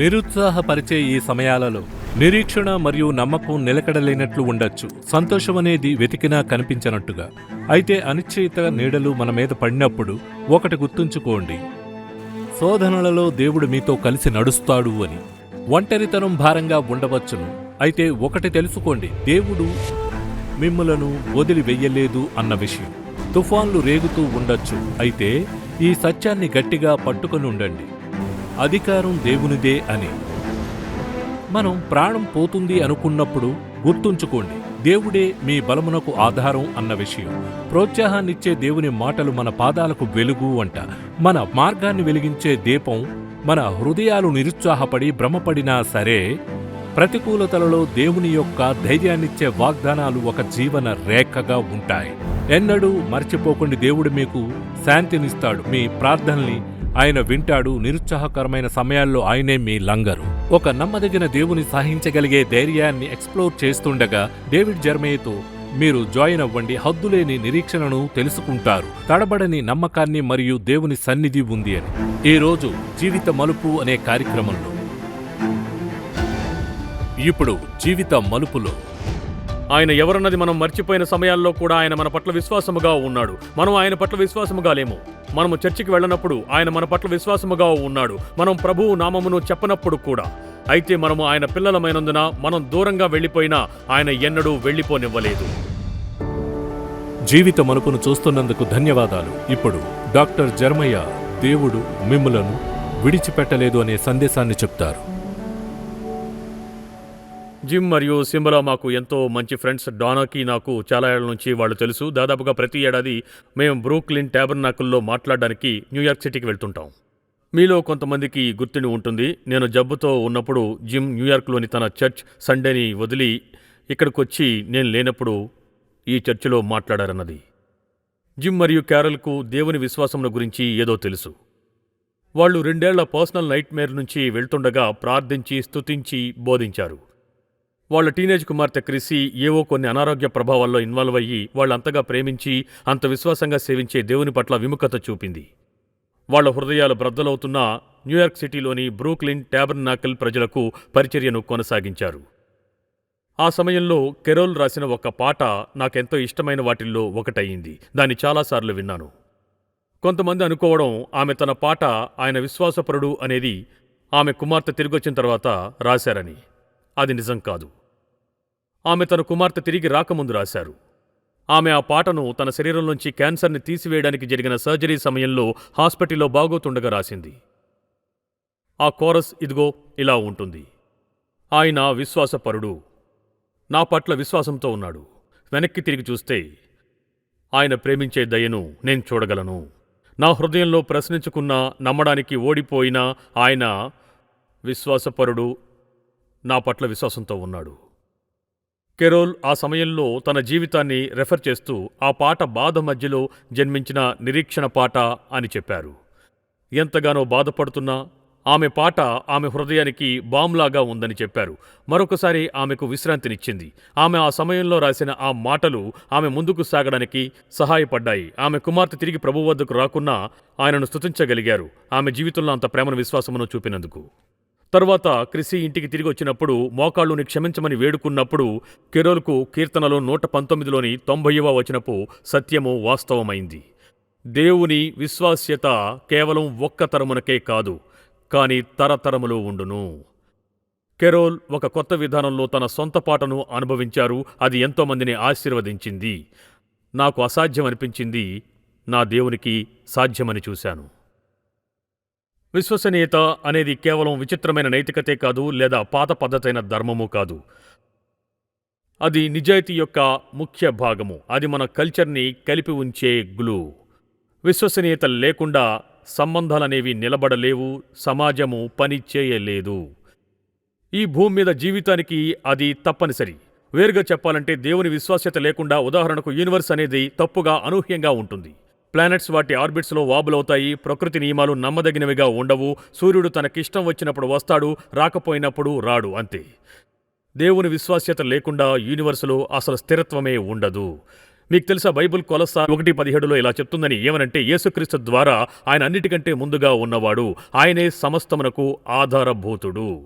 నిరుత్సాహపరిచే ఈ సమయాలలో నిరీక్షణ మరియు నమ్మకం నిలకడలేనట్లు ఉండొచ్చు. సంతోషం అనేది వెతికినా కనిపించనట్టుగా. అయితే అనిశ్చయిత నీడలు మన మీద పడినప్పుడు ఒకటి గుర్తుంచుకోండి. శోధనలలో దేవుడు మీతో కలిసి నడుస్తాడు అని. ఒంటరితనం భారంగా ఉండవచ్చును. అయితే ఒకటి తెలుసుకోండి. దేవుడు మిమ్ములను వదిలి వెయ్యలేదు అన్న విషయం. తుఫాన్లు రేగుతూ ఉండొచ్చు. అయితే ఈ సత్యాన్ని గట్టిగా పట్టుకొని ఉండండి. అధికారం దేవునిదే అని. మనం ప్రాణం పోతుంది అనుకున్నప్పుడు గుర్తుంచుకోండి దేవుడే మీ బలమునకు ఆధారం అన్న విషయం. ప్రోత్సాహాన్నిచ్చే దేవుని మాటలు మన పాదాలకు వెలుగు అంట. మన మార్గాన్ని వెలిగించే దీపం మన హృదయాలు నిరుత్సాహపడి భ్రమపడినా సరే ప్రతికూలతలలో దేవుని యొక్క ధైర్యాన్నిచ్చే వాగ్దానాలు ఒక జీవన రేఖగా ఉంటాయి. ఎన్నడూ మర్చిపోకుండా దేవుడు మీకు శాంతినిస్తాడు. మీ ప్రార్థనల్ని ఆయన వింటాడు నిరుత్సాహకరమైన సమయాల్లో ఆయనే మీ లంగరు. ఒక నమ్మదగిన దేవుని సహించగలిగే ధైర్యాన్ని ఎక్స్ప్లోర్ చేస్తుండగా డేవిడ్ జర్మేతో మీరు జాయిన్ అవ్వండి హద్దులేని నిరీక్షణను తెలుసుకుంటారు. తడబడని నమ్మకాన్ని మరియు దేవుని సన్నిధి ఉంది అని. ఈ రోజు జీవిత మలుపు అనే కార్యక్రమంలో. ఇప్పుడు జీవిత మలుపులో. ఆయన ఎవరన్నది మనం మర్చిపోయిన సమయాల్లో కూడా ఆయన మన పట్ల విశ్వాసముగా ఉన్నాడు. మనం ఆయన పట్ల విశ్వాసముగా లేము. మనము చర్చికి వెళ్ళనప్పుడు ఆయన మన పట్ల విశ్వాసముగా ఉన్నాడు. మనం ప్రభువు నామమును చెప్పనప్పుడు కూడా. అయితే మనము ఆయన పిల్లలమైనందున మనం దూరంగా వెళ్ళిపోయినా ఆయన ఎన్నడూ వెళ్ళిపోనివ్వలేదు. జీవిత మలుపును చూస్తున్నందుకు ధన్యవాదాలు. ఇప్పుడు డాక్టర్ జర్మయ్య దేవుడు మిమ్ములను విడిచిపెట్టలేదు అనే సందేశాన్ని చెప్తారు. జిమ్ మరియు సింబలా మాకు ఎంతో మంచి ఫ్రెండ్స్. డానాకి నాకు చాలా ఏళ్ళ నుంచి వాళ్ళు తెలుసు. దాదాపుగా ప్రతి ఏడాది మేము బ్రూక్లిన్ ట్యాబర్నాకుల్లో మాట్లాడడానికి న్యూయార్క్ సిటీకి వెళ్తుంటాం. మీలో కొంతమందికి గుర్తుండి ఉంటుంది. నేను జబ్బుతో ఉన్నప్పుడు జిమ్ న్యూయార్క్లోని తన చర్చ్ సండేని వదిలి ఇక్కడికొచ్చి నేను లేనప్పుడు ఈ చర్చిలో మాట్లాడారన్నది. జిమ్ మరియు క్యారల్కు దేవుని విశ్వాసముల గురించి ఏదో తెలుసు. వాళ్ళు రెండేళ్ళ పర్సనల్ నైట్ మేర్ నుంచి వెళ్తుండగా ప్రార్థించి స్తుతించి బోధించారు. వాళ్ళ టీనేజ్ కుమార్తె క్రిసి ఏవో కొన్ని అనారోగ్య ప్రభావాల్లో ఇన్వాల్వ్ అయ్యి వాళ్ళంతగా ప్రేమించి అంత విశ్వాసంగా సేవించే దేవుని పట్ల విముఖత చూపింది. వాళ్ళ హృదయాలు బ్రద్దలవుతున్న న్యూయార్క్ సిటీలోని బ్రూక్లిన్ ట్యాబర్నాకిల్ ప్రజలకు పరిచర్యను కొనసాగించారు. ఆ సమయంలో కెరోల్ రాసిన ఒక పాట నాకెంతో ఇష్టమైన వాటిల్లో ఒకటయ్యింది దాన్ని చాలాసార్లు విన్నాను. కొంతమంది అనుకోవడం ఆమె తన పాట ఆయన విశ్వాసపరుడు అనేది ఆమె కుమార్తె తిరిగొచ్చిన తర్వాత రాశారని. అది నిజం కాదు. ఆమె తన కుమార్తె తిరిగి రాకముందు రాశారు. ఆమె ఆ పాటను తన శరీరంలోంచి క్యాన్సర్ని తీసివేయడానికి జరిగిన సర్జరీ సమయంలో హాస్పిటల్లో బాగోతుండగా రాసింది. ఆ కోరస్ ఇదిగో ఇలా ఉంటుంది. ఆయన విశ్వాసపరుడు. నా పట్ల విశ్వాసంతో ఉన్నాడు. వెనక్కి తిరిగి చూస్తే ఆయన ప్రేమించే దయను నేను చూడగలను. నా హృదయంలో ప్రశ్నించుకున్న నమ్మడానికి ఓడిపోయిన ఆయన విశ్వాసపరుడు నా పట్ల విశ్వాసంతో ఉన్నాడు. కెరోల్ ఆ సమయంలో తన జీవితాన్ని రెఫర్ చేస్తూ ఆ పాట బాధ మధ్యలో జన్మించిన నిరీక్షణ పాట అని చెప్పారు. ఎంతగానో బాధపడుతున్నా ఆమె పాట ఆమె హృదయానికి బాంలాగా ఉందని చెప్పారు. మరొకసారి ఆమెకు విశ్రాంతినిచ్చింది. ఆమె ఆ సమయంలో రాసిన ఆ మాటలు ఆమె ముందుకు సాగడానికి సహాయపడ్డాయి. ఆమె కుమార్తె తిరిగి ప్రభు వద్దకు రాకున్నా ఆయనను స్తుతించగలిగారు. ఆమె జీవితంలో అంత ప్రేమను విశ్వాసమును చూపినందుకు. తరువాత క్రిసి ఇంటికి తిరిగి వచ్చినప్పుడు మోకాళ్ళుని క్షమించమని వేడుకున్నప్పుడు కెరోల్కు కీర్తనలో నూట పంతొమ్మిదిలోని తొంభైవ వచనపు సత్యము వాస్తవమైంది. దేవుని విశ్వాస్యత కేవలం ఒక్క తరమునకే కాదు కాని తరతరములు ఉండును. కెరోల్ ఒక కొత్త విధానంలో తన సొంత పాటను అనుభవించారు అది ఎంతోమందిని ఆశీర్వదించింది. నాకు అసాధ్యమనిపించింది నా దేవునికి సాధ్యమని చూశాను. విశ్వసనీయత అనేది కేవలం విచిత్రమైన నైతికతే కాదు లేదా పాత పద్ధతైన ధర్మము కాదు. అది నిజాయితీ యొక్క ముఖ్య భాగము. అది మన కల్చర్ని కలిపి ఉంచే గ్లూ. విశ్వసనీయత లేకుండా సంబంధాలనేవి నిలబడలేవు సమాజము పని చేయలేదు. ఈ భూమి మీద జీవితానికి అది తప్పనిసరి. వేరుగా చెప్పాలంటే దేవుని విశ్వాస్యత లేకుండా ఉదాహరణకు యూనివర్స్ అనేది తప్పుగా అనూహ్యంగా ఉంటుంది. ప్లానెట్స్ వాటి ఆర్బిట్స్లో వాబులవుతాయి ప్రకృతి నియమాలు నమ్మదగినవిగా ఉండవు సూర్యుడు తనకిష్టం వచ్చినప్పుడు వస్తాడు రాకపోయినప్పుడు రాడు అంతే. దేవుని విశ్వాస్యత లేకుండా యూనివర్సులో అసలు స్థిరత్వమే ఉండదు. మీకు తెలుసా బైబిల్ కొలస ఒకటి పదిహేడులో ఇలా చెప్తుందని ఏమనంటే యేసుక్రీస్తు ద్వారా ఆయన అన్నిటికంటే ముందుగా ఉన్నవాడు ఆయనే సమస్తమునకు ఆధారభూతుడు.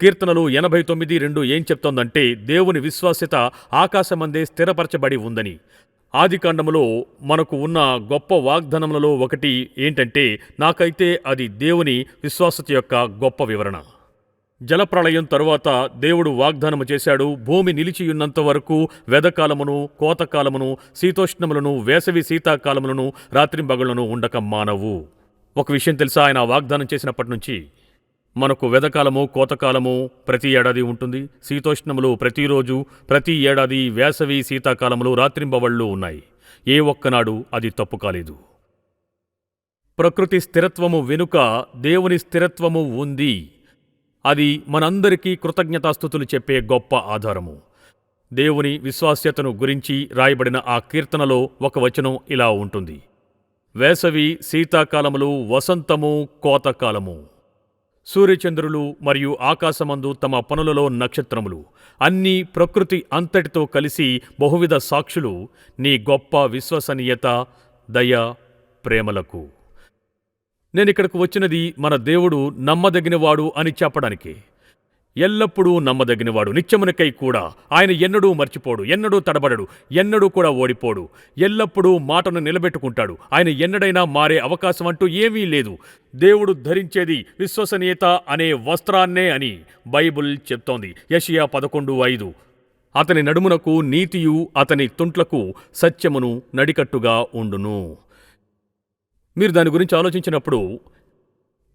కీర్తనలు ఎనభై తొమ్మిది రెండు ఏం చెప్తోందంటే దేవుని విశ్వాస్యత ఆకాశమందే స్థిరపరచబడి ఉందని. ఆదికాండములో మనకు ఉన్న గొప్ప వాగ్దానములలో ఒకటి ఏంటంటే నాకైతే అది దేవుని విశ్వాసత యొక్క గొప్ప వివరణ. జలప్రళయం తరువాత దేవుడు వాగ్దానము చేశాడు. భూమి నిలిచియున్నంత వరకు వెదకాలమును కోతకాలమును శీతోష్ణములను వేసవి శీతాకాలములను రాత్రింబగళ్ళను ఉండక మానవు. ఒక విషయం తెలుసా? ఆయన వాగ్దానం చేసినప్పటి నుంచి మనకు వెదకాలము కోతకాలము ప్రతి ఏడాది ఉంటుంది. శీతోష్ణములు ప్రతిరోజు ప్రతి ఏడాది వేసవి శీతాకాలములు రాత్రింబవళ్ళు ఉన్నాయి. ఏ ఒక్కనాడు అది తప్పు కాలేదు. ప్రకృతి స్థిరత్వము వెనుక దేవుని స్థిరత్వము ఉంది. అది మనందరికీ కృతజ్ఞతాస్థుతులు చెప్పే గొప్ప ఆధారము. దేవుని విశ్వాస్యతను గురించి రాయబడిన ఆ కీర్తనలో ఒక వచనం ఇలా ఉంటుంది. వేసవి శీతాకాలములు వసంతము కోతకాలము. సూర్యచంద్రులు మరియు ఆకాశమందు తమ పనులలో నక్షత్రములు. అన్నీ ప్రకృతి అంతటితో కలిసి బహువిధ సాక్షులు. నీ గొప్ప విశ్వసనీయత దయ ప్రేమలకు. నేను ఇక్కడికి వచ్చినది మన దేవుడు నమ్మదగినవాడు అని చెప్పడానికి. ఎల్లప్పుడూ నమ్మదగినవాడు నిత్యమునకై కూడా. ఆయన ఎన్నడూ మర్చిపోడు ఎన్నడూ తడబడడు ఎన్నడూ కూడా ఓడిపోడు. ఎల్లప్పుడూ మాటను నిలబెట్టుకుంటాడు. ఆయన ఎన్నడైనా మారే అవకాశం అంటూ ఏమీ లేదు. దేవుడు ధరించేది విశ్వసనీయత అనే వస్త్రాన్నే అని బైబుల్ చెప్తోంది. యషియా పదకొండు ఐదు. అతని నడుమునకు నీతియు అతని తుంట్లకు సత్యమును నడికట్టుగా ఉండును. మీరు దాని గురించి ఆలోచించినప్పుడు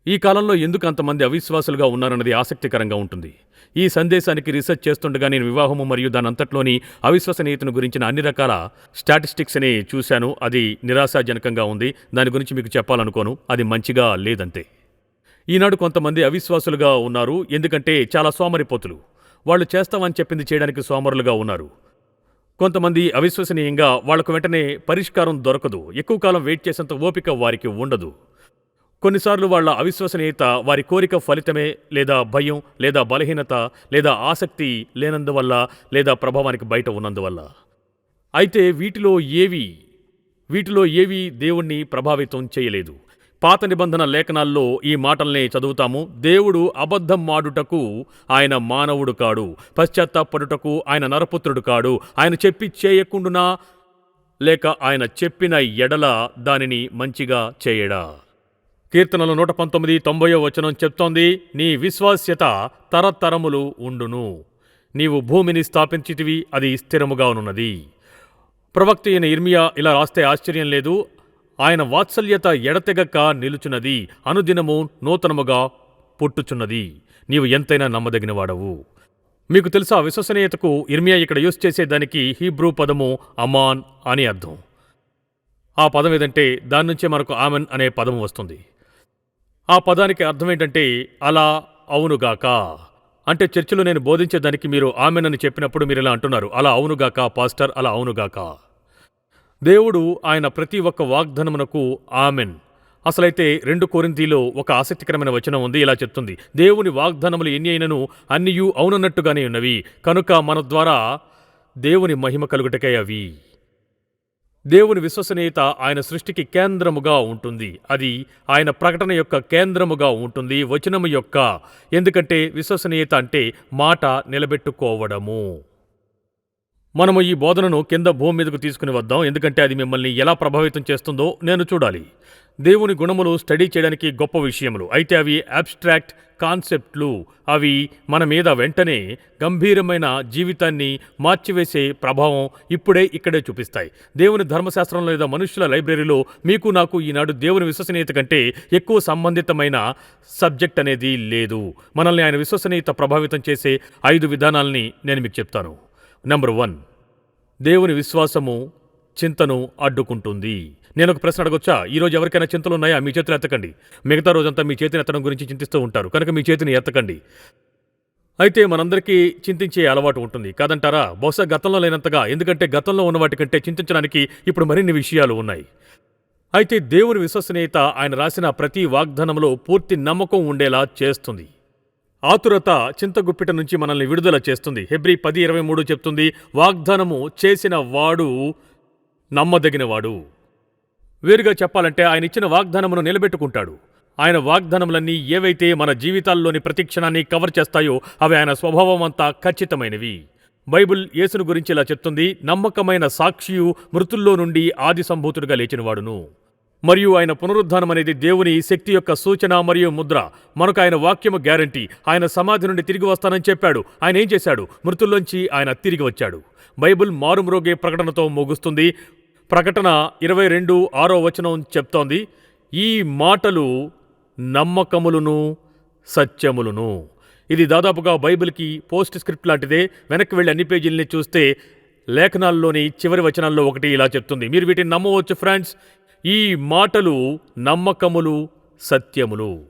ఈ కాలంలో ఎందుకు అంతమంది అవిశ్వాసులుగా ఉన్నారన్నది ఆసక్తికరంగా ఉంటుంది. ఈ సందేశానికి రీసెర్చ్ చేస్తుండగా నేను వివాహము మరియు దాని అంతట్లోని అవిశ్వసనీయతను గురించిన అన్ని రకాల స్టాటిస్టిక్స్ని చూశాను. అది నిరాశాజనకంగా ఉంది. దాని గురించి మీకు చెప్పాలనుకోను. అది మంచిగా లేదంతే. ఈనాడు కొంతమంది అవిశ్వాసులుగా ఉన్నారు. ఎందుకంటే చాలా సోమరిపోతులు. వాళ్ళు చేస్తామని చెప్పింది చేయడానికి సోమరులుగా ఉన్నారు. కొంతమంది అవిశ్వసనీయంగా వాళ్ళకు వెంటనే పరిష్కారం దొరకదు. ఎక్కువ కాలం వెయిట్ చేసేంత ఓపిక వారికి ఉండదు. కొన్నిసార్లు వాళ్ళ అవిశ్వసనీయత వారి కోరిక ఫలితమే లేదా భయం లేదా బలహీనత లేదా ఆసక్తి లేనందువల్ల లేదా ప్రభావానికి బయట ఉన్నందువల్ల. అయితే వీటిలో ఏవి వీటిలో ఏవి దేవుణ్ణి ప్రభావితం చేయలేదు. పాత నిబంధన లేఖనాల్లో ఈ మాటల్ని చదువుతాము. దేవుడు అబద్ధం మాడుటకు ఆయన మానవుడు కాడు. పశ్చాత్తాపడుటకు ఆయన నరపుత్రుడు కాడు. ఆయన చెప్పి చేయకుండునా? లేక ఆయన చెప్పిన ఎడల దానిని మంచిగా చేయడా? కీర్తనలు నూట పంతొమ్మిది తొంభయో వచనం చెప్తోంది నీ విశ్వాస్యత తరతరములు ఉండును. నీవు భూమిని స్థాపించితివి అది స్థిరముగా ఉన్నది. ప్రవక్త అయిన ఇర్మియా ఇలా రాస్తే ఆశ్చర్యం లేదు. ఆయన వాత్సల్యత ఎడతెగక నిలుచున్నది అనుదినము నూతనముగా పుట్టుచున్నది. నీవు ఎంతైనా నమ్మదగినవాడవు. మీకు తెలుసా విశ్వసనీయతకు ఇర్మియా ఇక్కడ యూస్ చేసేదానికి హీబ్రూ పదము అమాన్ అని అర్థం. ఆ పదం ఏదంటే దాని నుంచే మనకు ఆమెన్ అనే పదం వస్తుంది. ఆ పదానికి అర్థం ఏంటంటే అలా అవునుగాక. అంటే చర్చిలో నేను బోధించేదానికి మీరు ఆమెన్ అని చెప్పినప్పుడు మీరు ఇలా అంటున్నారు అలా అవునుగాక పాస్టర్ అలా అవునుగాక. దేవుడు ఆయన ప్రతి ఒక్క వాగ్దనమునకు ఆమెన్. అసలైతే రెండు కోరింతీలో ఒక ఆసక్తికరమైన వచనం ఉంది ఇలా చెప్తుంది. దేవుని వాగ్దానములు ఎన్ని అయినను అన్నియూ అవునన్నట్టుగానే ఉన్నవి. కనుక మన ద్వారా దేవుని మహిమ కలుగుటకై అవి. దేవుని విశ్వసనీయత ఆయన సృష్టికి కేంద్రముగా ఉంటుంది. అది ఆయన ప్రకటన యొక్క కేంద్రముగా ఉంటుంది వచనము యొక్క. ఎందుకంటే విశ్వసనీయత అంటే మాట నిలబెట్టుకోవడము. మనము ఈ బోధనను కింద భూమి మీదకు తీసుకుని వద్దాం. ఎందుకంటే అది మిమ్మల్ని ఎలా ప్రభావితం చేస్తుందో నేను చూడాలి. దేవుని గుణములు స్టడీ చేయడానికి గొప్ప విషయములు. అయితే అవి అబ్స్ట్రాక్ట్ కాన్సెప్ట్లు. అవి మన మీద వెంటనే గంభీరమైన జీవితాన్ని మార్చివేసే ప్రభావం ఇప్పుడే ఇక్కడే చూపిస్తాయి. దేవుని ధర్మశాస్త్రం లేదా మనుషుల లైబ్రరీలో మీకు నాకు ఈనాడు దేవుని విశ్వసనీయత కంటే ఎక్కువ సంబంధితమైన సబ్జెక్ట్ అనేది లేదు. మనల్ని ఆయన విశ్వసనీయత ప్రభావితం చేసే ఐదు విధానాల్ని నేను మీకు చెప్తాను. Number one. దేవుని విశ్వాసము చింతను అడ్డుకుంటుంది. నేను ఒక ప్రశ్న అడగొచ్చా? ఈ రోజు ఎవరికైనా చింతలు ఉన్నాయా మీ చేతులు ఎత్తకండి. మిగతా రోజంతా మీ చేతిని ఎత్తడం గురించి చింతిస్తూ ఉంటారు. కనుక మీ చేతిని ఎత్తకండి. అయితే మనందరికీ చింతించే అలవాటు ఉంటుంది. కాదంటారా? బహుశా గతంలో లేనంతగా. ఎందుకంటే గతంలో ఉన్న కంటే చింతించడానికి ఇప్పుడు మరిన్ని విషయాలు ఉన్నాయి. అయితే దేవుని విశ్వసనీయత ఆయన రాసిన ప్రతి వాగ్దానంలో పూర్తి నమ్మకం ఉండేలా చేస్తుంది. ఆతురత చింతగుప్పిట నుంచి మనల్ని విడుదల చేస్తుంది. హెబ్రి పది ఇరవై మూడు చెప్తుంది వాగ్దానము చేసిన వాడు నమ్మదగినవాడు. వేరుగా చెప్పాలంటే ఆయన ఇచ్చిన వాగ్దానమును నిలబెట్టుకుంటాడు. ఆయన వాగ్దానములన్నీ ఏవైతే మన జీవితాల్లోని ప్రతి క్షణాన్ని కవర్ చేస్తాయో అవి ఆయన స్వభావం అంతా ఖచ్చితమైనవి. బైబిల్ యేసును గురించి ఇలా చెప్తుంది నమ్మకమైన సాక్షియు మృతుల్లో నుండి ఆది సంభూతుడిగా లేచినవాడును. మరియు ఆయన పునరుద్ధానం అనేది దేవుని శక్తి యొక్క సూచన మరియు ముద్ర. మనకు ఆయన వాక్యము గ్యారంటీ. ఆయన సమాధి నుండి తిరిగి వస్తానని చెప్పాడు. ఆయన ఏం చేశాడు? మృతుల్లోంచి ఆయన తిరిగి వచ్చాడు. బైబిల్ మారుమ్రోగే ప్రకటనతో ముగుస్తుంది. ప్రకటన ఇరవై రెండు ఆరో వచనం చెప్తోంది. ఈ మాటలు నమ్మకములును సత్యములును. ఇది దాదాపుగా బైబిల్కి పోస్ట్ స్క్రిప్ట్ లాంటిదే. వెనక్కి వెళ్ళి అన్ని పేజీల్ని చూస్తే లేఖనాల్లోని చివరి వచనాల్లో ఒకటి ఇలా చెప్తుంది. మీరు వీటిని నమ్మవచ్చు ఫ్రెండ్స్. ఈ మాటలు నమ్మకములు సత్యములు.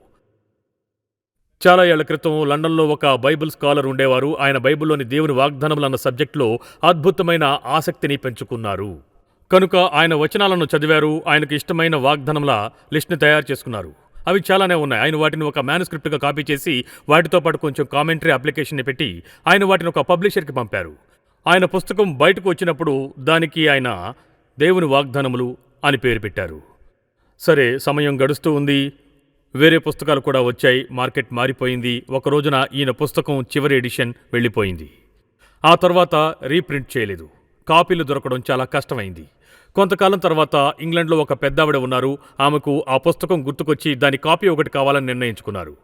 చాలా ఏళ్ళ క్రితం లండన్లో ఒక బైబిల్ స్కాలర్ ఉండేవారు. ఆయన బైబిల్లోని దేవుని వాగ్దానములు అన్న సబ్జెక్టులో అద్భుతమైన ఆసక్తిని పెంచుకున్నారు. కనుక ఆయన వచనాలను చదివారు ఆయనకు ఇష్టమైన వాగ్దానముల లిస్ట్ని తయారు చేసుకున్నారు. అవి చాలానే ఉన్నాయి. ఆయన వాటిని ఒక మ్యానుస్క్రిప్ట్గా కాపీ చేసి వాటితో పాటు కొంచెం కామెంటరీ అప్లికేషన్ని పెట్టి ఆయన వాటిని ఒక పబ్లిషర్కి పంపారు. ఆయన పుస్తకం బయటకు వచ్చినప్పుడు దానికి ఆయన దేవుని వాగ్దానములు అని పేరు పెట్టారు. సరే సమయం గడుస్తూ ఉంది. వేరే పుస్తకాలు కూడా వచ్చాయి. మార్కెట్ మారిపోయింది. ఒక రోజున ఈయన పుస్తకం చివరి ఎడిషన్ వెళ్ళిపోయింది. ఆ తర్వాత రీప్రింట్ చేయలేదు. కాపీలు దొరకడం చాలా కష్టమైంది. కొంతకాలం తర్వాత ఇంగ్లండ్లో ఒక పెద్దావిడ ఉన్నారు. ఆమెకు ఆ పుస్తకం గుర్తుకొచ్చి దాని కాపీ ఒకటి కావాలని నిర్ణయించుకున్నారు.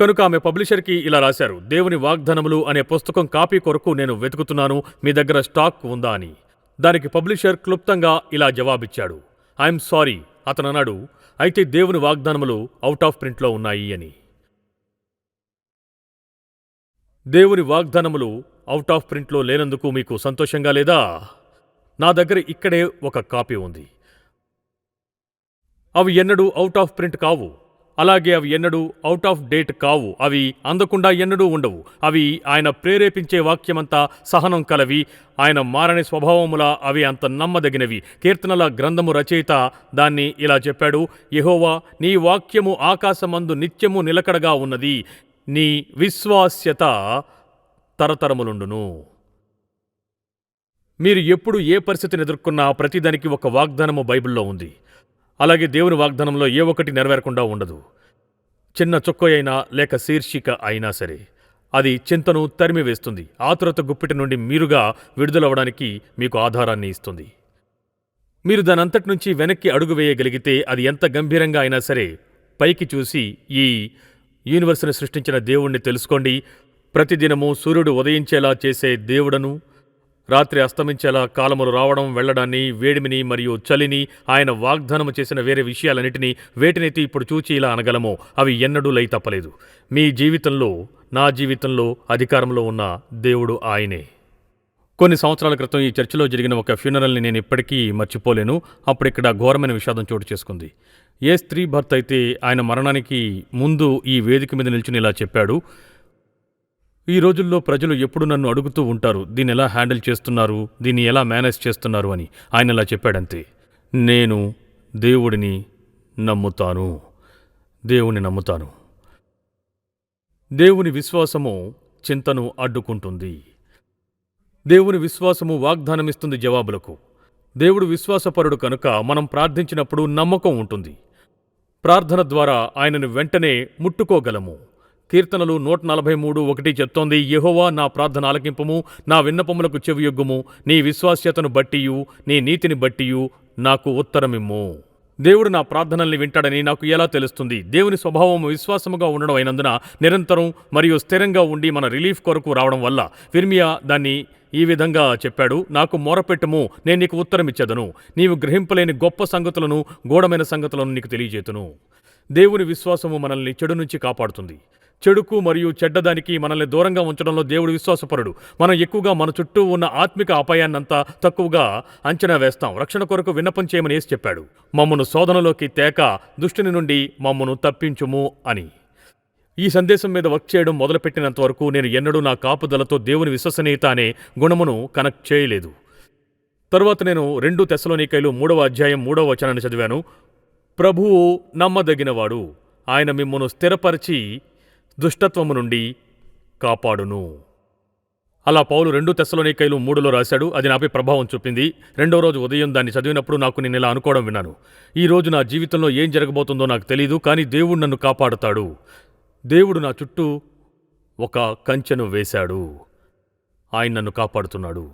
కనుక ఆమె పబ్లిషర్కి ఇలా రాశారు దేవుని వాగ్దానములు అనే పుస్తకం కాపీ కొరకు నేను వెతుకుతున్నాను మీ దగ్గర స్టాక్ ఉందా అని. దానికి పబ్లిషర్ క్లుప్తంగా ఇలా జవాబిచ్చాడు ఐఎమ్ సారీ అతను అన్నాడు అయితే దేవుని వాగ్దానములు అవుట్ ఆఫ్ ప్రింట్లో ఉన్నాయి అని. దేవుని వాగ్దానములు అవుట్ ఆఫ్ ప్రింట్లో లేనందుకు మీకు సంతోషంగా లేదా? నా దగ్గర ఇక్కడే ఒక కాపీ ఉంది. అవి ఎన్నడూ అవుట్ ఆఫ్ ప్రింట్ కావు. అలాగే అవి ఎన్నడూ అవుట్ ఆఫ్ డేట్ కావు. అవి అందకుండా ఎన్నడూ ఉండవు. అవి ఆయన ప్రేరేపించే వాక్యమంతా సహనం కలవి. ఆయన మారని స్వభావముల అవి అంత నమ్మదగినవి. కీర్తనల గ్రంథము రచయిత దాన్ని ఇలా చెప్పాడు యహోవా నీ వాక్యము ఆకాశమందు నిత్యము నిలకడగా ఉన్నది. నీ విశ్వాస్యత తరతరములుండును. మీరు ఎప్పుడు ఏ పరిస్థితిని ఎదుర్కొన్నా ప్రతిదానికి ఒక వాగ్దానము బైబిల్లో ఉంది. అలాగే దేవుని వాగ్దానంలో ఏ ఒక్కటి నెరవేరకుండా ఉండదు. చిన్న చుక్క అయినా లేక శీర్షిక అయినా సరే అది చింతను తరిమి వేస్తుంది. ఆతురత గుప్పిటి నుండి మీరుగా విడుదలవ్వడానికి మీకు ఆధారాన్ని ఇస్తుంది. మీరు దానంతటి నుంచి వెనక్కి అడుగు వేయగలిగితే అది ఎంత గంభీరంగా అయినా సరే పైకి చూసి ఈ యూనివర్స్ని సృష్టించిన దేవుణ్ణి తెలుసుకోండి. ప్రతిదినము సూర్యుడు ఉదయించేలా చేసే దేవుడను రాత్రి అస్తమించేలా కాలములు రావడం వెళ్ళడాన్ని వేడిమిని మరియు చలిని ఆయన వాగ్దానము చేసిన వేరే విషయాలన్నిటినీ వేటినైతే ఇప్పుడు చూచి ఇలా అనగలమో అవి ఎన్నడూ లై తప్పలేదు. మీ జీవితంలో నా జీవితంలో అధికారంలో ఉన్న దేవుడు ఆయనే. కొన్ని సంవత్సరాల క్రితం ఈ చర్చిలో జరిగిన ఒక ఫ్యూనరల్ని నేను ఇప్పటికీ మర్చిపోలేను. అప్పుడు ఇక్కడ ఘోరమైన విషాదం చోటు చేసుకుంది. ఏ స్త్రీ భర్త అయితే ఆయన మరణానికి ముందు ఈ వేదిక మీద నిల్చుని ఇలా చెప్పాడు ఈ రోజుల్లో ప్రజలు ఎప్పుడు నన్ను అడుగుతూ ఉంటారు దీన్ని ఎలా హ్యాండిల్ చేస్తున్నారు? దీన్ని ఎలా మేనేజ్ చేస్తున్నారు? అని. ఆయన ఇలా చెప్పాడంతే నేను దేవుడిని నమ్ముతాను. దేవుని నమ్ముతాను. దేవుని విశ్వాసము చింతను అడ్డుకుంటుంది. దేవుని విశ్వాసము వాగ్దానమిస్తుంది జవాబులకు. దేవుడు విశ్వాసపరుడు కనుక మనం ప్రార్థించినప్పుడు నమ్మకం ఉంటుంది. ప్రార్థన ద్వారా ఆయనను వెంటనే ముట్టుకోగలము. కీర్తనలు నూట నలభై మూడు ఒకటి చెప్తోంది. యహోవా నా ప్రార్థన ఆలకింపము నా విన్నపములకు చెవియొగ్గుము. నీ విశ్వాస్యతను బట్టియు నీ నీతిని బట్టియు నాకు ఉత్తరమిమ్ము. దేవుడు నా ప్రార్థనల్ని వింటాడని నాకు ఎలా తెలుస్తుంది? దేవుని స్వభావం విశ్వాసముగా ఉండడం అయినందున నిరంతరం మరియు స్థిరంగా ఉండి మన రిలీఫ్ కొరకు రావడం వల్ల ఫిర్మియా దాన్ని ఈ విధంగా చెప్పాడు నాకు మొరపెట్టుము నేను నీకు ఉత్తరమిచ్చేదను. నీవు గ్రహింపలేని గొప్ప సంగతులను గూఢమైన సంగతులను నీకు తెలియజేతును. దేవుని విశ్వాసము మనల్ని చెడు నుంచి కాపాడుతుంది. చెడుకు మరియు చెడ్డదానికి మనల్ని దూరంగా ఉంచడంలో దేవుడు విశ్వాసపరుడు. మనం ఎక్కువగా మన చుట్టూ ఉన్న ఆత్మిక అపాయాన్నంతా తక్కువగా అంచనా వేస్తాం. రక్షణ కొరకు విన్నపం చేయమని ఏసి చెప్పాడు. మమ్మను శోధనలోకి తేక దుష్టుని నుండి మమ్మను తప్పించుము అని. ఈ సందేశం మీద వర్క్ చేయడం మొదలుపెట్టినంత వరకు నేను ఎన్నడూ నా కాపుదలతో దేవుని విశ్వసనీయత అనే గుణమును కనెక్ట్ చేయలేదు. తరువాత నేను రెండు తెసలోనికైలు మూడవ అధ్యాయం మూడవ వచనాన్ని చదివాను. ప్రభువు నమ్మదగినవాడు. ఆయన మిమ్మను స్థిరపరిచి దుష్టత్వము నుండి కాపాడును. అలా పౌలు రెండు తెస్సలోనికైలు మూడులో రాశాడు. అది నాపై ప్రభావం చూపింది. రెండో రోజు ఉదయం దాన్ని చదివినప్పుడు నాకు నేను ఇలా అనుకోవడం విన్నాను. ఈ రోజు నా జీవితంలో ఏం జరగబోతుందో నాకు తెలియదు కానీ దేవుడు నన్ను కాపాడుతాడు. దేవుడు నా చుట్టూ ఒక కంచెను వేశాడు. ఆయన నన్ను కాపాడుతున్నాడు.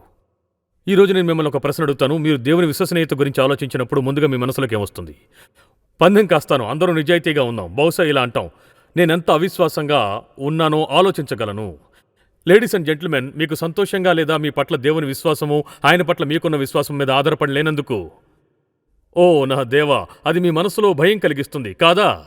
ఈరోజు నేను మిమ్మల్ని ఒక ప్రశ్న అడుగుతాను. మీరు దేవుని విశ్వసనీయత గురించి ఆలోచించినప్పుడు ముందుగా మీ మనసులోకి ఏమొస్తుంది పందెం కాస్తాను. అందరూ నిజాయితీగా ఉందాం. బహుశా ఇలా అంటాం. నేనెంత అవిశ్వాసంగా ఉన్నానో ఆలోచించగలను. లేడీస్ అండ్ జెంటిల్మెన్ మీకు సంతోషంగా లేదా మీ పట్ల దేవుని విశ్వాసము ఆయన పట్ల మీకున్న విశ్వాసం మీద ఆధారపడి లేనందుకు ఓ నా దేవా అది మీ మనసులో భయం కలిగిస్తుంది కాదా?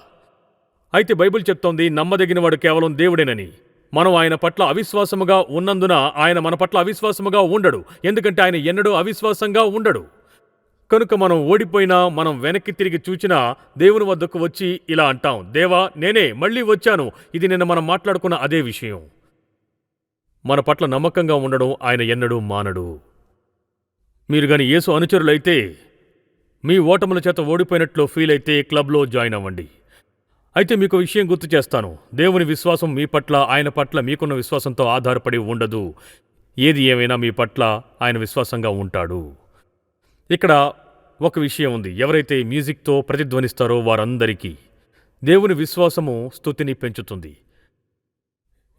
అయితే బైబిల్ చెప్తోంది నమ్మదగినవాడు కేవలం దేవుడేనని. మనం ఆయన పట్ల అవిశ్వాసముగా ఉన్నందున ఆయన మన పట్ల అవిశ్వాసముగా ఉండడు. ఎందుకంటే ఆయన ఎన్నడూ అవిశ్వాసంగా ఉండడు. కనుక మనం ఓడిపోయినా మనం వెనక్కి తిరిగి చూచినా దేవుని వద్దకు వచ్చి ఇలా అంటాం దేవా నేనే మళ్ళీ వచ్చాను. ఇది నిన్న మనం మాట్లాడుకున్న అదే విషయం. మన పట్ల నమ్మకంగా ఉండడం ఆయన ఎన్నడూ మానడు. మీరు గాని యేసు అనుచరులైతే మీ ఓటముల చేత ఓడిపోయినట్లు ఫీల్ అయితే క్లబ్లో జాయిన్ అవ్వండి. అయితే మీకు విషయం గుర్తు చేస్తాను. దేవుని విశ్వాసం మీ పట్ల ఆయన పట్ల మీకున్న విశ్వాసంతో ఆధారపడి ఉండదు. ఏది ఏమైనా మీ పట్ల ఆయన విశ్వాసంగా ఉంటాడు. ఇక్కడ ఒక విషయం ఉంది. ఎవరైతే మ్యూజిక్తో ప్రతిధ్వనిస్తారో వారందరికీ దేవుని విశ్వాసము స్థుతిని పెంచుతుంది.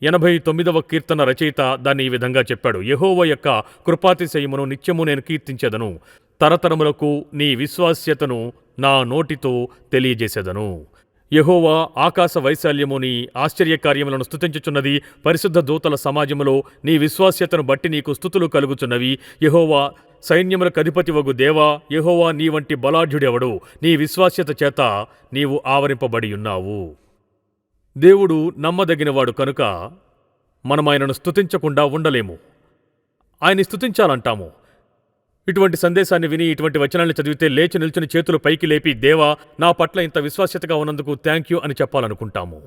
ఎనభై తొమ్మిదవ కీర్తన రచయిత దాన్ని ఈ విధంగా చెప్పాడు. యహోవ యొక్క కృపాతిశయమును నిత్యము నేను కీర్తించెదను. తరతరములకు నీ విశ్వాస్యతను నా నోటితో తెలియజేసేదను. యహోవా ఆకాశ వైశాల్యము నీ ఆశ్చర్యకార్యములను స్థుతించుచున్నది పరిశుద్ధ దూతల సమాజములో నీ విశ్వాస్యతను బట్టి నీకు స్థుతులు కలుగుచున్నవి యహోవా సైన్యములకు అధిపతి వగు దేవా. యహోవా నీ వంటి బలాఢ్యుడెవడు. నీ విశ్వాస్యత చేత నీవు ఆవరింపబడి ఉన్నావు. దేవుడు నమ్మదగినవాడు కనుక మనం ఆయనను స్థుతించకుండా ఉండలేము. ఆయన్ని స్థుతించాలంటాము ఇటువంటి సందేశాన్ని విని ఇటువంటి వచనాన్ని చదివితే లేచి నిల్చుని చేతులు పైకి లేపి దేవా నా పట్ల ఇంత విశ్వాస్యతగా ఉన్నందుకు థ్యాంక్ యూ అని చెప్పాలనుకుంటాము.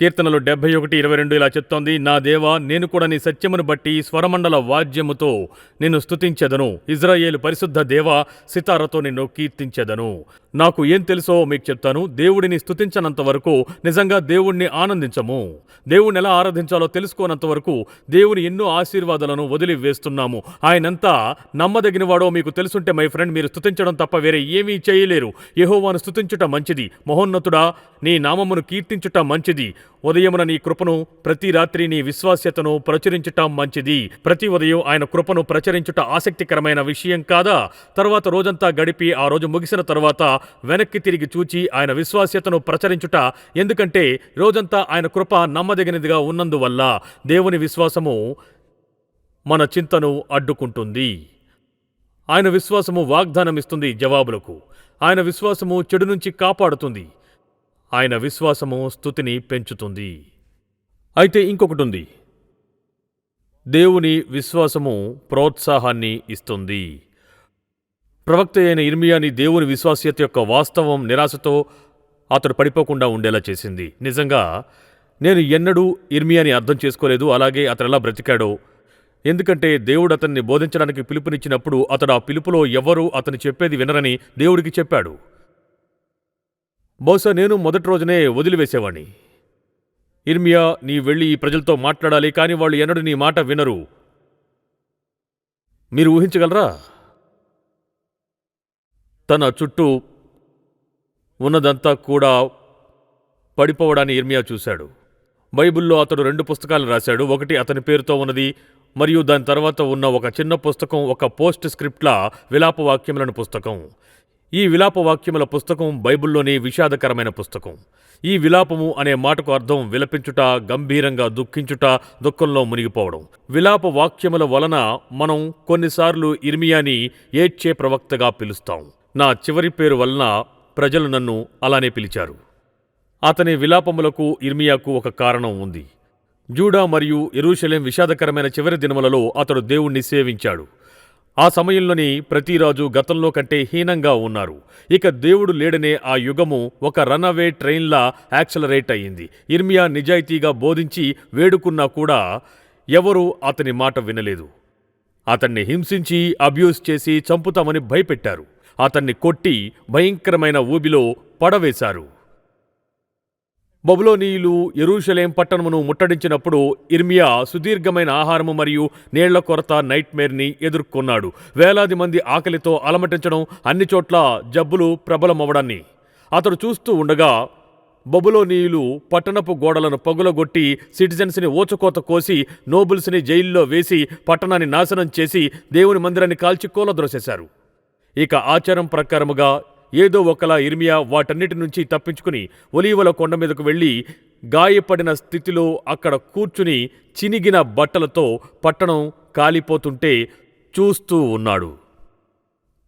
కీర్తనలు డెబ్బై ఒకటి ఇరవై రెండు ఇలా చెప్తోంది నా దేవా నేను కూడా నీ సత్యమును బట్టి స్వరమండల వాద్యముతో నిన్ను స్తుతించెదను. ఇజ్రాయేలు పరిశుద్ధ దేవా సితారతో నిన్ను కీర్తించెదను. నాకు ఏం తెలుసో మీకు చెప్తాను. దేవుడిని స్తుతించనంత వరకు నిజంగా దేవుణ్ణి ఆనందించము. దేవుణ్ణి ఎలా ఆరాధించాలో తెలుసుకోనంత వరకు దేవుని ఎన్నో ఆశీర్వాదాలను వదిలి వేస్తున్నాము ఆయనంతా నమ్మదగినవాడో మీకు తెలుసుంటే మై ఫ్రెండ్ మీరు స్తుతించడం తప్ప వేరే ఏమీ చేయలేరు. యహోవాను స్తుతించుట మంచిది. మహోన్నతుడా నీ నామమును కీర్తించుట మంచిది. ఉదయమున నీ కృపను ప్రతి రాత్రి నీ విశ్వాస్యతను ప్రచురించటం మంచిది. ప్రతి ఉదయం ఆయన కృపను ప్రచురించుట ఆసక్తికరమైన విషయం కాదా? తర్వాత రోజంతా గడిపి ఆ రోజు ముగిసిన తర్వాత వెనక్కి తిరిగి చూచి ఆయన విశ్వాస్యతను ప్రచురించుట ఎందుకంటే రోజంతా ఆయన కృప నమ్మదగినదిగా ఉన్నందువల్ల దేవుని విశ్వాసము మన చింతను అడ్డుకుంటుంది. ఆయన విశ్వాసము వాగ్దానం ఇస్తుంది జవాబులకు. ఆయన విశ్వాసము చెడు నుంచి కాపాడుతుంది. ఆయన విశ్వాసము స్థుతిని పెంచుతుంది. అయితే ఇంకొకటి ఉంది దేవుని విశ్వాసము ప్రోత్సాహాన్ని ఇస్తుంది. ప్రవక్త అయిన ఇర్మియాని దేవుని విశ్వాస్యత యొక్క వాస్తవం నిరాశతో అతడు పడిపోకుండా ఉండేలా చేసింది. నిజంగా నేను ఎన్నడూ ఇర్మియాని అర్థం చేసుకోలేదు అలాగే అతను ఎలా బ్రతికాడో. ఎందుకంటే దేవుడు అతన్ని బోధించడానికి పిలుపునిచ్చినప్పుడు అతడు ఆ పిలుపులో ఎవరూ అతను చెప్పేది వినరని దేవుడికి చెప్పాడు. బహుశా నేను మొదటి రోజునే వదిలివేసేవాణ్ణి. ఇర్మియా నీ వెళ్ళి ఈ ప్రజలతో మాట్లాడాలి కానీ వాళ్ళు ఎన్నడూ నీ మాట వినరు. మీరు ఊహించగలరా? తన చుట్టూ ఉన్నదంతా కూడా పడిపోవడాన్ని ఇర్మియా చూశాడు. బైబిల్లో అతడు రెండు పుస్తకాలు రాశాడు. ఒకటి అతని పేరుతో ఉన్నది మరియు దాని తర్వాత ఉన్న ఒక చిన్న పుస్తకం ఒక పోస్ట్ స్క్రిప్ట్ల విలాప వాక్యములను పుస్తకం. ఈ విలాపవాక్యముల పుస్తకం బైబిల్లోని విషాదకరమైన పుస్తకం. ఈ విలాపము అనే మాటకు అర్థం విలపించుట గంభీరంగా దుఃఖించుట దుఃఖంలో మునిగిపోవడం. విలాప వాక్యముల వలన మనం కొన్నిసార్లు ఇర్మియాని ఏడ్చే ప్రవక్తగా పిలుస్తాం. నా చివరి పేరు వలన ప్రజలు నన్ను అలానే పిలిచారు. అతని విలాపములకు ఇర్మియాకు ఒక కారణం ఉంది. జూడా మరియు ఎరూషలేం విషాదకరమైన చివరి దినములలో అతడు దేవుణ్ణి సేవించాడు. ఆ సమయంలోని ప్రతిరాజు గతంలో కంటే హీనంగా ఉన్నారు. ఇక దేవుడు లేడనే ఆ యుగము ఒక రన్అవే ట్రైన్లా యాక్సలరేట్ అయ్యింది. ఇర్మియా నిజాయితీగా బోధించి వేడుకున్నా కూడా ఎవరూ అతని మాట వినలేదు. అతన్ని హింసించి అబ్యూస్ చేసి చంపుతామని భయపెట్టారు. అతన్ని కొట్టి భయంకరమైన ఊబిలో పడవేశారు. బబులోనీయులు ఎరూషలేం పట్టణమును ముట్టడించినప్పుడు ఇర్మియా సుదీర్ఘమైన ఆహారము మరియు నీళ్ళ కొరత నైట్మేర్ని ఎదుర్కొన్నాడు. వేలాది మంది ఆకలితో అలమటించడం అన్ని చోట్ల జబ్బులు ప్రబలమవడాన్ని అతడు చూస్తూ ఉండగా బబులోనీయులు పట్టణపు గోడలను పగులగొట్టి సిటిజన్స్ని ఓచకోత కోసి నోబుల్స్ని జైల్లో వేసి పట్టణాన్ని నాశనం చేసి దేవుని మందిరాన్ని కాల్చి కూలద్రోసేశారు. ఇక ఆచారం ప్రకారముగా ఏదో ఒకలా ఇర్మియా వాటన్నిటి నుంచి తప్పించుకుని ఒలీవల కొండ మీదకు వెళ్ళి గాయపడిన స్థితిలో అక్కడ కూర్చుని చినిగిన బట్టలతో పట్టణం కాలిపోతుంటే చూస్తూ ఉన్నాడు.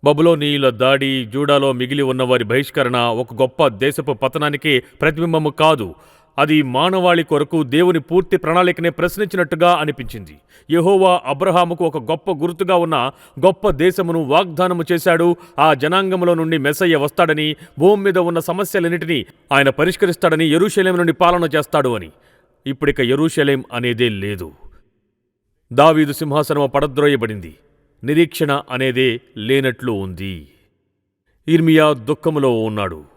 బబులోనీయుల దాడి జూడాలో మిగిలి ఉన్న వారి బహిష్కరణ ఒక గొప్ప దేశపు పతనానికి ప్రతిబింబము కాదు. అది మానవాళి కొరకు దేవుని పూర్తి ప్రణాళికనే ప్రశ్నించినట్టుగా అనిపించింది. యహోవా అబ్రహాముకు ఒక గొప్ప గుర్తుగా ఉన్న గొప్ప దేశమును వాగ్దానము చేశాడు. ఆ జనాంగములో నుండి మెసయ్య వస్తాడని భూమి మీద ఉన్న సమస్యలన్నిటినీ ఆయన పరిష్కరిస్తాడని యెరూషలేం నుండి పాలన చేస్తాడు అని. ఇప్పుడిక యెరూషలేం అనేదే లేదు. దావీదు సింహాసనము పడద్రోయబడింది. నిరీక్షణ అనేదే లేనట్లు ఉంది. ఇర్మియా దుఃఖములో ఉన్నాడు.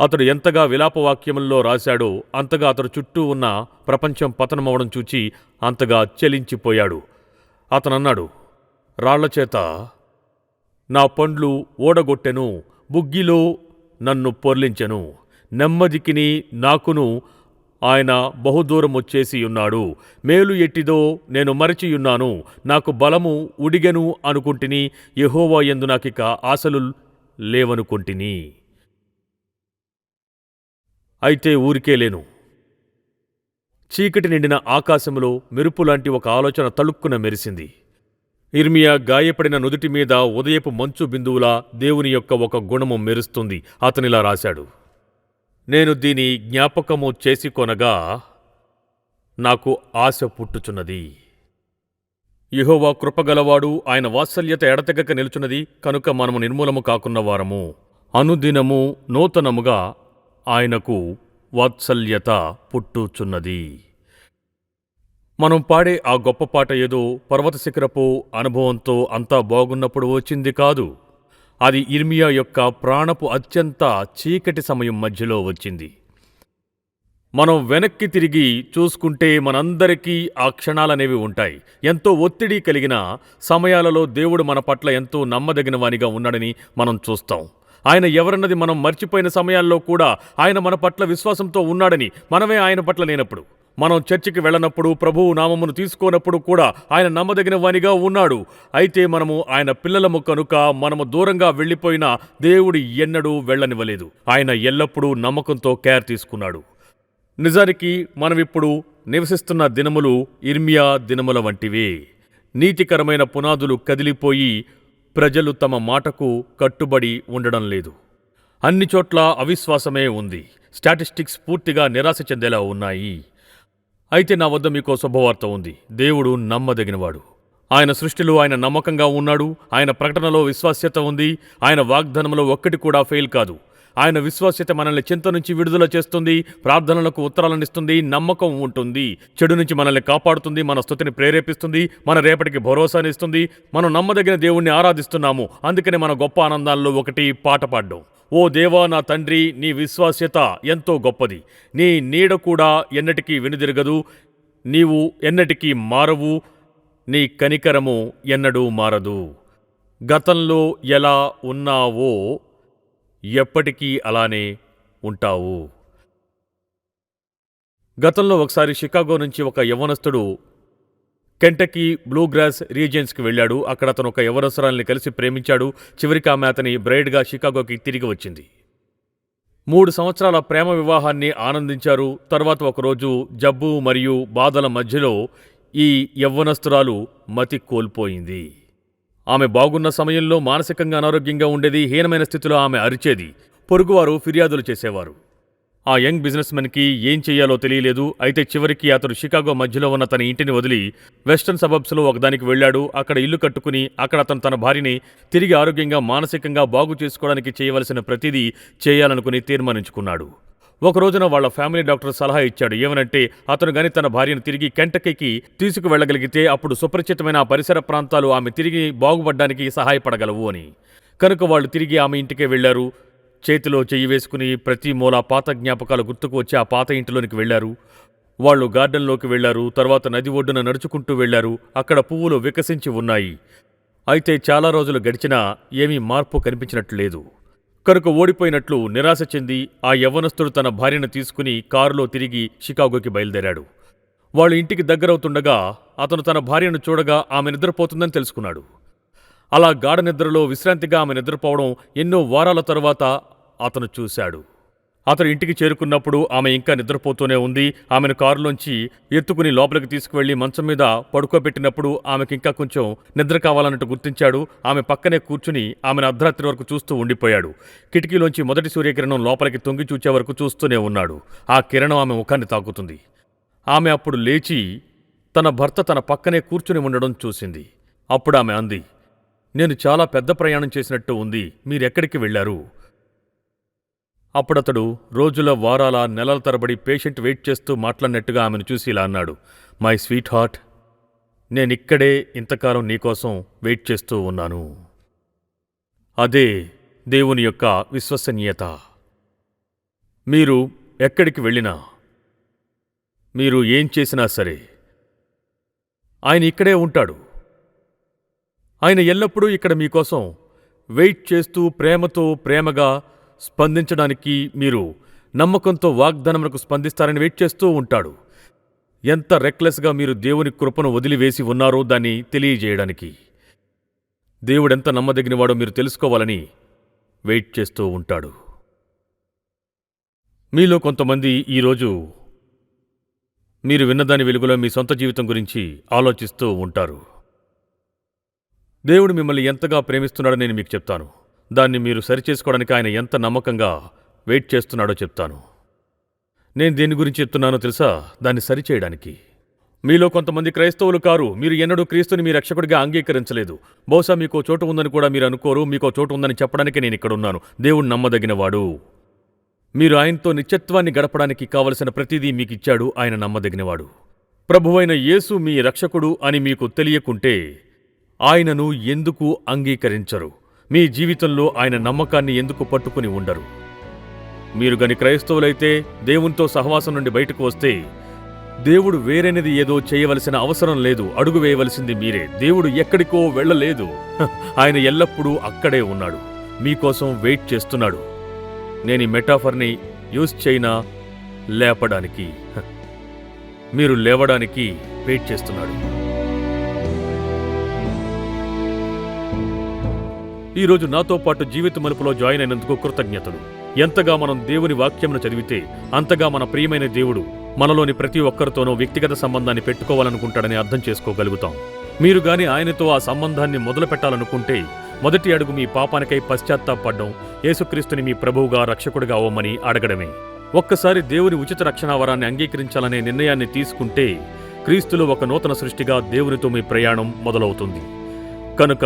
అతడు ఎంతగా విలాపవాక్యముల్లో రాశాడో అంతగా అతడు చుట్టూ ఉన్న ప్రపంచం పతనమవడం చూచి అంతగా చలించిపోయాడు. అతనన్నాడు రాళ్ళచేత నా పండ్లు ఓడగొట్టెను బుగ్గిలో నన్ను పొర్లించెను నెమ్మదికిని నాకును ఆయన బహుదూరం వచ్చేసి ఉన్నాడు. మేలు ఎట్టిదో నేను మరచియున్నాను నాకు బలము ఉడిగెను అనుకుంటిని యహోవా ఎందు నాకిక ఆశలు లేవనుకుంటిని. అయితే ఊరికే లేను. చీకటి నిండిన ఆకాశములో మెరుపులాంటి ఒక ఆలోచన తళుక్కున మెరిసింది. ఇర్మియా గాయపడిన నుదుటి మీద ఉదయపు మంచు బిందువులా దేవుని యొక్క ఒక గుణము మెరుస్తుంది అతనిలా రాశాడు. నేను దీని జ్ఞాపకము చేసి కొనగా నాకు ఆశ పుట్టుచున్నది. యెహోవా కృపగలవాడు ఆయన వాత్సల్యత ఎడతెగక నిలుచున్నది కనుక మనము నిర్మూలము కాకున్న వారము. అనుదినము నూతనముగా ఆయనకు వాత్సల్యత పుట్టుచున్నది. మనం పాడే ఆ గొప్ప పాట ఏదో పర్వత శిఖరపు అనుభవంతో అంతా బాగున్నప్పుడు వచ్చింది కాదు. అది ఇర్మియా యొక్క ప్రాణపు అత్యంత చీకటి సమయం మధ్యలో వచ్చింది. మనం వెనక్కి తిరిగి చూసుకుంటే మనందరికీ ఆ క్షణాలనేవి ఉంటాయి. ఎంతో ఒత్తిడి కలిగిన సమయాలలో దేవుడు మన పట్ల ఎంతో నమ్మదగిన వానిగా ఉన్నాడని మనం చూస్తాం. ఆయన ఎవరన్నది మనం మర్చిపోయిన సమయాల్లో కూడా ఆయన మన పట్ల విశ్వాసంతో ఉన్నాడని మనమే ఆయన పట్ల లేనప్పుడు మనం చర్చికి వెళ్ళనప్పుడు ప్రభువు నామమును తీసుకోనప్పుడు కూడా ఆయన నమ్మదగిన వానిగా ఉన్నాడు. అయితే మనము ఆయన పిల్లలము కనుక మనము దూరంగా వెళ్ళిపోయినా దేవుడు ఎన్నడూ వెళ్ళనివ్వలేదు. ఆయన ఎల్లప్పుడూ నమ్మకంతో కేర్ తీసుకున్నాడు. నిజానికి మనమిప్పుడు నివసిస్తున్న దినములు ఇర్మియా దినముల వంటివే. నీతికరమైన పునాదులు కదిలిపోయి ప్రజలు తమ మాటకు కట్టుబడి ఉండడం లేదు. అన్ని చోట్ల అవిశ్వాసమే ఉంది. స్టాటిస్టిక్స్ పూర్తిగా నిరాశ చెందేలా ఉన్నాయి. అయితే నా వద్ద మీకో శుభవార్త ఉంది. దేవుడు నమ్మదగినవాడు. ఆయన సృష్టిలో ఆయన నమ్మకంగా ఉన్నాడు. ఆయన ప్రకటనలో విశ్వాస్యత ఉంది. ఆయన వాగ్దానంలో ఒక్కటి కూడా ఫెయిల్ కాదు. ఆయన విశ్వాస్యత మనల్ని చింత నుంచి విడుదల చేస్తుంది ప్రార్థనలకు ఉత్తరాలనిస్తుంది నమ్మకం ఉంటుంది. చెడు నుంచి మనల్ని కాపాడుతుంది మన స్థుతిని ప్రేరేపిస్తుంది మన రేపటికి భరోసానిస్తుంది మనం నమ్మదగిన దేవుణ్ణి ఆరాధిస్తున్నాము. అందుకనే మన గొప్ప ఆనందాల్లో ఒకటి పాట పాడ్డం. ఓ దేవా నా తండ్రి నీ విశ్వాస్యత ఎంతో గొప్పది. నీ నీడ కూడా ఎన్నటికీ వెనుదిరగదు. నీవు ఎన్నటికీ మారవు. నీ కనికరము ఎన్నడూ మారదు. గతంలో ఎలా ఉన్నావో ఎప్పటికీ అలానే ఉంటావు. గతంలో ఒకసారి షికాగో నుంచి ఒక యవ్వనస్తుడు కెంటకీ బ్లూ గ్రాస్ రీజియన్స్కి వెళ్ళాడు. అక్కడ అతను ఒక యవనసురాల్ని కలిసి ప్రేమించాడు. చివరికి ఆమె అతని బ్రైడ్గా షికాగోకి తిరిగి వచ్చింది. మూడు సంవత్సరాల ప్రేమ వివాహాన్ని ఆనందించారు. తర్వాత ఒకరోజు జబ్బు మరియు బాధల మధ్యలో ఈ యవ్వనస్తురాలు మతి కోల్పోయింది. ఆమె బాగున్న సమయంలో మానసికంగా అనారోగ్యంగా ఉండేది హీనమైన స్థితిలో ఆమె అరిచేది. పొరుగువారు ఫిర్యాదులు చేసేవారు. ఆ యంగ్ బిజినెస్ మెన్కి ఏం చేయాలో తెలియలేదు. అయితే చివరికి అతడు షికాగో మధ్యలో ఉన్న తన ఇంటిని వదిలి వెస్టర్న్ సబబ్స్లో ఒకదానికి వెళ్ళాడు. అక్కడ ఇల్లు కట్టుకుని అక్కడ అతను తన భార్యని తిరిగి ఆరోగ్యంగా మానసికంగా బాగు చేసుకోవడానికి చేయవలసిన ప్రతిదీ చేయాలనుకుని తీర్మానించుకున్నాడు. ఒక రోజున వాళ్ళ ఫ్యామిలీ డాక్టర్ సలహా ఇచ్చాడు. ఏమనంటే అతను గాని తన భార్యను తిరిగి కెంటకీకి తీసుకువెళ్ళగలిగితే అప్పుడు సుపరిచితమైన పరిసర ప్రాంతాలు ఆమె తిరిగి బాగుపడ్డానికి సహాయపడగలవు అని. కనుక వాళ్ళు తిరిగి ఆమె ఇంటికే వెళ్ళారు చేతిలో చెయ్యి వేసుకుని ప్రతి మూల పాత జ్ఞాపకాలు గుర్తుకు వచ్చి ఆ పాత ఇంటిలోనికి వెళ్ళారు వాళ్ళు గార్డెన్లోకి వెళ్ళారు తర్వాత నది ఒడ్డున నడుచుకుంటూ వెళ్ళారు అక్కడ పువ్వులు వికసించి ఉన్నాయి. అయితే చాలా రోజులు గడిచినా ఏమీ మార్పు కనిపించినట్లు లేదు. కనుక ఓడిపోయినట్లు నిరాశ చెంది ఆ యవ్వనస్తుడు తన భార్యను తీసుకుని కారులో తిరిగి షికాగోకి బయలుదేరాడు. వాళ్ళు ఇంటికి దగ్గరవుతుండగా అతను తన భార్యను చూడగా ఆమె నిద్రపోతుందని తెలుసుకున్నాడు. అలా గాఢ నిద్రలో విశ్రాంతిగా ఆమె నిద్రపోవడం ఎన్నో వారాల తరువాత అతను చూశాడు. అతను ఇంటికి చేరుకున్నప్పుడు ఆమె ఇంకా నిద్రపోతూనే ఉంది. ఆమెను కారులోంచి ఎత్తుకుని లోపలికి తీసుకువెళ్ళి మంచం మీద పడుకోబెట్టినప్పుడు ఆమెకి ఇంకా కొంచెం నిద్ర కావాలన్నట్టు గుర్తించాడు. ఆమె పక్కనే కూర్చుని ఆమెను అర్ధరాత్రి వరకు చూస్తూ ఉండిపోయాడు. కిటికీలోంచి మొదటి సూర్యకిరణం లోపలికి తొంగి చూచే వరకు చూస్తూనే ఉన్నాడు. ఆ కిరణం ఆమె ముఖాన్ని తాకుతుంది. ఆమె అప్పుడు లేచి తన భర్త తన పక్కనే కూర్చుని ఉండడం చూసింది. అప్పుడు ఆమె అంది నేను చాలా పెద్ద ప్రయాణం చేసినట్టు ఉంది. మీరెక్కడికి వెళ్ళారు అప్పుడతడు రోజుల వారాల నెలల తరబడి పేషెంట్ వెయిట్ చేస్తూ మాట్లాడినట్టుగా ఆమెను చూసి ఇలా అన్నాడు. మై స్వీట్ హార్ట్ నేనిక్కడే ఇంతకాలం నీకోసం వెయిట్ చేస్తూ ఉన్నాను. అదే దేవుని యొక్క విశ్వసనీయత. మీరు ఎక్కడికి వెళ్ళినా మీరు ఏం చేసినా సరే ఆయన ఇక్కడే ఉంటాడు. ఆయన ఎల్లప్పుడూ ఇక్కడ మీకోసం వెయిట్ చేస్తూ ప్రేమతో ప్రేమగా స్పందించడానికి మీరు నమ్మకంతో వాగ్దానములకు స్పందిస్తారని వెయిట్ చేస్తూ ఉంటాడు. ఎంత రెక్లెస్గా మీరు దేవుని కృపను వదిలివేసి ఉన్నారో దాన్ని తెలియజేయడానికి. దేవుడెంత నమ్మదగినవాడో మీరు తెలుసుకోవాలని వెయిట్ చేస్తూ ఉంటాడు. మీలో కొంతమంది ఈరోజు మీరు విన్నదాని వెలుగులో మీ సొంత జీవితం గురించి ఆలోచిస్తూ ఉంటారు. దేవుడు మిమ్మల్ని ఎంతగా ప్రేమిస్తున్నాడో నేను మీకు చెప్తాను. దాన్ని మీరు సరిచేసుకోవడానికి ఆయన ఎంత నమ్మకంగా వెయిట్ చేస్తున్నాడో చెప్తాను. నేను దేని గురించి చెప్తున్నానో తెలుసా? దాన్ని సరిచేయడానికి. మీలో కొంతమంది క్రైస్తవులు కారు. మీరు ఎన్నడూ క్రీస్తుని మీ రక్షకుడిగా అంగీకరించలేదు. బహుశా మీకో చోటు ఉందని కూడా మీరు అనుకోరు. మీకో చోటు ఉందని చెప్పడానికి నేను ఇక్కడ ఉన్నాను. దేవుడు నమ్మదగినవాడు. మీరు ఆయనతో నిత్యత్వాన్ని గడపడానికి కావలసిన ప్రతిదీ మీకిచ్చాడు. ఆయన నమ్మదగినవాడు. ప్రభువైన యేసు మీ రక్షకుడు అని మీకు తెలియకుంటే ఆయనను ఎందుకు అంగీకరించరు? మీ జీవితంలో ఆయన నమ్మకాన్ని ఎందుకు పట్టుకుని ఉండరు? మీరు గని క్రైస్తవులైతే దేవునితో సహవాసం నుండి బయటకు వస్తే దేవుడు వేరేనిది ఏదో చేయవలసిన అవసరం లేదు అడుగు వేయవలసింది మీరే. దేవుడు ఎక్కడికో వెళ్ళలేదు. ఆయన ఎల్లప్పుడూ అక్కడే ఉన్నాడు. మీకోసం వెయిట్ చేస్తున్నాడు. నేను ఈ మెటాఫర్ని యూజ్ చేయనా? లేపడానికి. మీరు లేవడానికి వెయిట్ చేస్తున్నాడు. ఈరోజు నాతో పాటు జీవిత మలుపులో జాయిన్ అయినందుకు కృతజ్ఞతలు. ఎంతగా మనం దేవుని వాక్యంను చదివితే అంతగా మన ప్రియమైన దేవుడు మనలోని ప్రతి ఒక్కరితోనూ వ్యక్తిగత సంబంధాన్ని పెట్టుకోవాలనుకుంటాడని అర్థం చేసుకోగలుగుతాం. మీరు గాని ఆయనతో ఆ సంబంధాన్ని మొదలు పెట్టాలనుకుంటే మొదటి అడుగు మీ పాపానికై పశ్చాత్తాపడ్డం యేసుక్రీస్తుని మీ ప్రభువుగా రక్షకుడిగా అవ్వమని అడగడమే. ఒక్కసారి దేవుని ఉచిత రక్షణ వరాన్ని అంగీకరించాలనే నిర్ణయాన్ని తీసుకుంటే క్రీస్తులో ఒక నూతన సృష్టిగా దేవునితో మీ ప్రయాణం మొదలవుతుంది. కనుక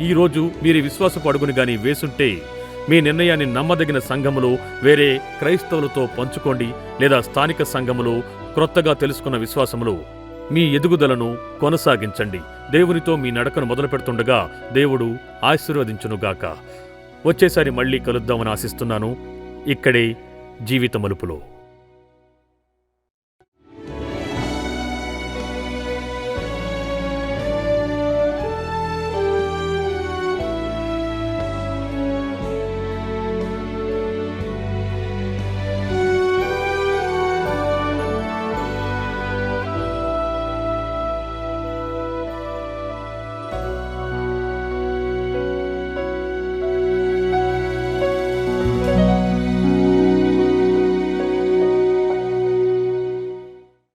ఈరోజు మీరు ఈ విశ్వాసపు అడుగుని గాని వేసుంటే మీ నిర్ణయాన్ని నమ్మదగిన సంఘములో వేరే క్రైస్తవులతో పంచుకోండి లేదా స్థానిక సంఘములో క్రొత్తగా తెలుసుకున్న విశ్వాసములో. మీ ఎదుగుదలను కొనసాగించండి. దేవునితో మీ నడకను మొదలు పెడుతుండగా దేవుడు ఆశీర్వదించునుగాక. వచ్చేసారి మళ్ళీ కలుద్దామని ఆశిస్తున్నాను. ఇక్కడే జీవిత మలుపులో